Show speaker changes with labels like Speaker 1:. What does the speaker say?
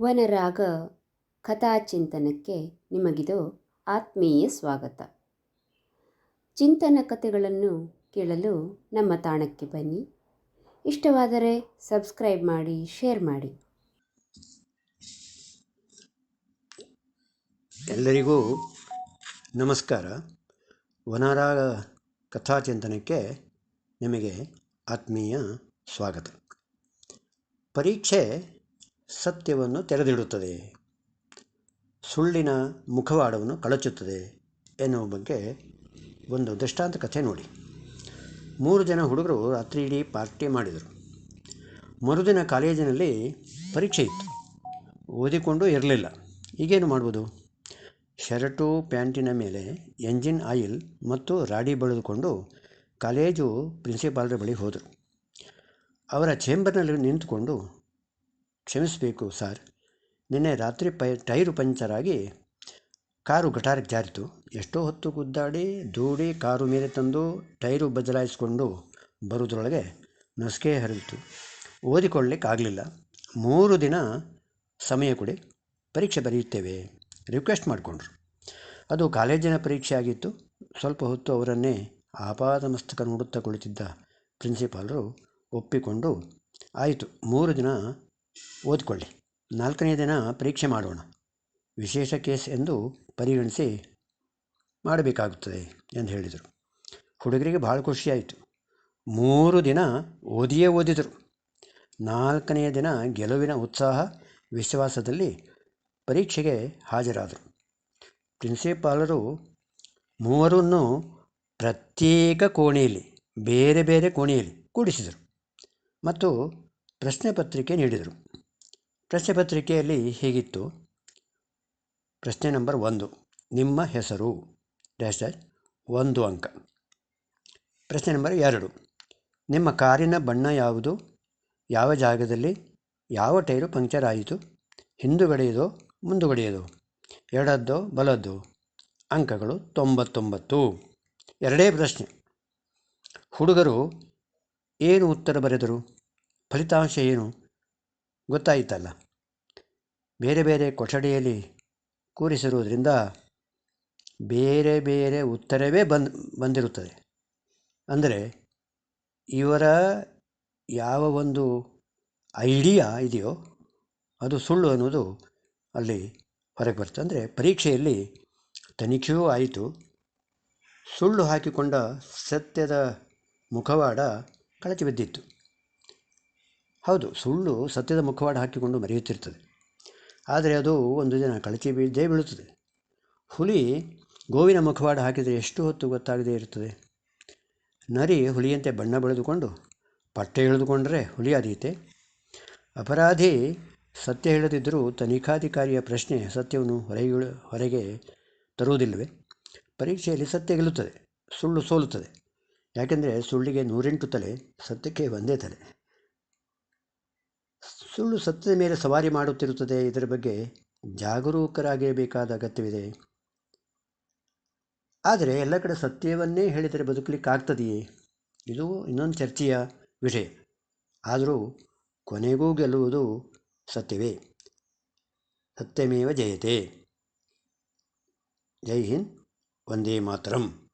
Speaker 1: ವನರಾಗ ಕಥಾಚಿಂತನಕ್ಕೆ ನಿಮಗಿದು ಆತ್ಮೀಯ ಸ್ವಾಗತ. ಚಿಂತನ ಕಥೆಗಳನ್ನು ಕೇಳಲು ನಮ್ಮ ತಾಣಕ್ಕೆ ಬನ್ನಿ. ಇಷ್ಟವಾದರೆ ಸಬ್ಸ್ಕ್ರೈಬ್ ಮಾಡಿ, ಶೇರ್ ಮಾಡಿ.
Speaker 2: ಎಲ್ಲರಿಗೂ ನಮಸ್ಕಾರ. ವನರಾಗ ಕಥಾಚಿಂತನಕ್ಕೆ ನಿಮಗೆ ಆತ್ಮೀಯ ಸ್ವಾಗತ. ಪರೀಕ್ಷೆ ಸತ್ಯವನ್ನು ತೆರೆದಿಡುತ್ತದೆ. ಸುಳ್ಳಿನ ಮುಖವಾಡವನ್ನು ಕಳಚುತ್ತದೆ ಎನ್ನುವ ಬಗ್ಗೆ ಒಂದು ದೃಷ್ಟಾಂತ ಕಥೆ ನೋಡಿ. ಮೂರು ಜನ ಹುಡುಗರು ರಾತ್ರಿ ಇಡೀ ಪಾರ್ಟಿ ಮಾಡಿದರು. ಮರುದಿನ ಕಾಲೇಜಿನಲ್ಲಿ ಪರೀಕ್ಷೆ ಇತ್ತು. ಓದಿಕೊಂಡು ಇರಲಿಲ್ಲ. ಈಗೇನು ಮಾಡ್ಬೋದು? ಶರ್ಟು, ಪ್ಯಾಂಟಿನ ಮೇಲೆ ಎಂಜಿನ್ ಆಯಿಲ್ ಮತ್ತು ರಾಡಿ ಬಳಿದುಕೊಂಡು ಕಾಲೇಜು ಪ್ರಿನ್ಸಿಪಾಲ್ರ ಬಳಿ ಹೋದರು. ಅವರ ಚೇಂಬರ್ನಲ್ಲಿ ನಿಂತುಕೊಂಡು ಕ್ಷಮಿಸಬೇಕು ಸರ್. ನಿನ್ನೆ ರಾತ್ರಿ ಪೈ, ಟೈರು ಪಂಚರಾಗಿ ಕಾರು ಗಟಾರಕ್ಕೆ ಜಾರಿತು. ಎಷ್ಟೋ ಹೊತ್ತು ಗುದ್ದಾಡಿ, ದೂಡಿ ಕಾರು ಮೇಲೆ ತಂದು ಟೈರು ಬದಲಾಯಿಸಿಕೊಂಡು ಬರೋದ್ರೊಳಗೆ ನಸಿಕೆ ಹರಿಯಿತು. ಓದಿಕೊಳ್ಳಿಕ್ಕಾಗಲಿಲ್ಲ ಮೂರು ದಿನ ಸಮಯ ಕೊಡಿ, ಪರೀಕ್ಷೆ ಬರೆಯುತ್ತೇವೆ, ರಿಕ್ವೆಸ್ಟ್ ಮಾಡಿಕೊಂಡ್ರು. ಅದು ಕಾಲೇಜಿನ ಪರೀಕ್ಷೆ ಆಗಿತ್ತು. ಸ್ವಲ್ಪ ಹೊತ್ತು ಅವರನ್ನೇ ಆಪಾದಮಸ್ತಕ ನೋಡುತ್ತಾ ಕುಳಿತಿದ್ದ ಪ್ರಿನ್ಸಿಪಾಲರು ಒಪ್ಪಿಕೊಂಡು, ಆಯಿತು, ಮೂರು ದಿನ ಓದಿಕೊಳ್ಳಿ. ನಾಲ್ಕನೇ ದಿನ ಪರೀಕ್ಷೆ ಮಾಡೋಣ. ವಿಶೇಷ ಕೇಸ್ ಎಂದು ಪರಿಗಣಿಸಿ ಮಾಡಬೇಕಾಗುತ್ತದೆ ಎಂದು ಹೇಳಿದರು. ಹುಡುಗರಿಗೆ ಭಾಳ ಖುಷಿಯಾಯಿತು ಮೂರು ದಿನ ಓದಿಯೇ ಓದಿದರು. ನಾಲ್ಕನೆಯ ದಿನ ಗೆಲುವಿನ ಉತ್ಸಾಹ ವಿಶ್ವಾಸದಲ್ಲಿ ಪರೀಕ್ಷೆಗೆ ಹಾಜರಾದರು. ಪ್ರಿನ್ಸಿಪಾಲರು ಮೂವರನ್ನು ಪ್ರತ್ಯೇಕ ಕೋಣೆಯಲ್ಲಿ, ಬೇರೆ ಬೇರೆ ಕೋಣೆಯಲ್ಲಿ ಕೂಡಿಸಿದರು ಮತ್ತು ಪ್ರಶ್ನೆ ಪತ್ರಿಕೆ ನೀಡಿದರು. ಪ್ರಶ್ನೆ ಪತ್ರಿಕೆಯಲ್ಲಿ ಹೀಗಿತ್ತು. ಪ್ರಶ್ನೆ ನಂಬರ್ ಒಂದು. ನಿಮ್ಮ ಹೆಸರು? ಡ್ಯಾಶ್ ಡ್ಯಾಶ್ ಒಂದು ಅಂಕ. ಪ್ರಶ್ನೆ ನಂಬರ್ ಎರಡು. ನಿಮ್ಮ ಕಾರಿನ ಬಣ್ಣ ಯಾವುದು? ಯಾವ ಜಾಗದಲ್ಲಿ? ಯಾವ ಟೈರು ಪಂಕ್ಚರ್ ಆಯಿತು? ಹಿಂದುಗಡೆಯದೋ ಮುಂದುಗಡೆಯದು? ಎಡದ್ದೋ ಬಲದ್ದು? ಅಂಕಗಳು ತೊಂಬತ್ತೊಂಬತ್ತು. ಎರಡೇ ಪ್ರಶ್ನೆ. ಹುಡುಗರು ಏನು ಉತ್ತರ ಬರೆದರು? ಫಲಿತಾಂಶ ಏನು? ಗೊತ್ತಾಯಿತಲ್ಲ. ಬೇರೆ ಬೇರೆ ಕೊಠಡಿಯಲ್ಲಿ ಕೂರಿಸಿರುವುದರಿಂದ ಬೇರೆ ಬೇರೆ ಉತ್ತರವೇ ಬಂದು, ಬಂದಿರುತ್ತದೆ. ಅಂದರೆ ಇವರ ಯಾವ ಒಂದು ಐಡಿಯಾ ಇದೆಯೋ ಅದು ಸುಳ್ಳು ಅನ್ನೋದು ಅಲ್ಲಿ ಹೊರಗೆ ಬರ್ತದೆ ಅಂದರೆ ಪರೀಕ್ಷೆಯಲ್ಲಿ ತನಿಖೆಯೂ ಆಯಿತು. ಸುಳ್ಳು ಹಾಕಿಕೊಂಡ ಸತ್ಯದ ಮುಖವಾಡ ಕಳಚಿ ಬಿದ್ದಿತ್ತು. ಹೌದು, ಸುಳ್ಳು ಸತ್ಯದ ಮುಖವಾಡ ಹಾಕಿಕೊಂಡು ಮರೆಯುತ್ತಿರುತ್ತದೆ ಆದರೆ ಅದು ಒಂದು ದಿನ ಕಳಚಿ ಬೀಳದೇ ಬೀಳುತ್ತದೆ. ಹುಲಿ ಗೋವಿನ ಮುಖವಾಡ ಹಾಕಿದರೆ ಎಷ್ಟು ಹೊತ್ತು ಗೊತ್ತಾಗದೇ ಇರುತ್ತದೆ? ನರಿ ಹುಲಿಯಂತೆ ಬಣ್ಣ ಬೆಳೆದುಕೊಂಡು ಪಟ್ಟೆ ಎಳೆದುಕೊಂಡರೆ ಹುಲಿ ಆದೀತೆ ಅಪರಾಧಿ ಸತ್ಯ ಹೇಳದಿದ್ದರೂ ತನಿಖಾಧಿಕಾರಿಯ ಪ್ರಶ್ನೆ ಸತ್ಯವನ್ನು ಹೊರಗೆ ಹೊರಗೆ ತರುವುದಿಲ್ಲವೇ? ಪರೀಕ್ಷೆಯಲ್ಲಿ ಸತ್ಯ ಗೆಲ್ಲುತ್ತದೆ, ಸುಳ್ಳು ಸೋಲುತ್ತದೆ. ಯಾಕೆಂದರೆ ಸುಳ್ಳಿಗೆ ನೂರೆಂಟು ತಲೆ, ಸತ್ಯಕ್ಕೆ ಒಂದೇ ತಲೆ. ಸುಳ್ಳು ಸತ್ಯದ ಮೇಲೆ ಸವಾರಿ ಮಾಡುತ್ತಿರುತ್ತದೆ. ಇದರ ಬಗ್ಗೆ ಜಾಗರೂಕರಾಗಿರಬೇಕಾದ ಅಗತ್ಯವಿದೆ. ಆದರೆ ಎಲ್ಲ ಕಡೆ ಸತ್ಯವನ್ನೇ ಹೇಳಿದರೆ ಬದುಕಲಿಕ್ಕಾಗ್ತದೆಯೇ? ಇದು ಇನ್ನೊಂದು ಚರ್ಚೆಯ ವಿಷಯ. ಆದರೂ ಕೊನೆಗೂ ಗೆಲ್ಲುವುದು ಸತ್ಯವೇ? ಸತ್ಯಮೇವ ಜಯತೆ. ಜೈ ಹಿಂದ್. ವಂದೇ ಮಾತರಂ.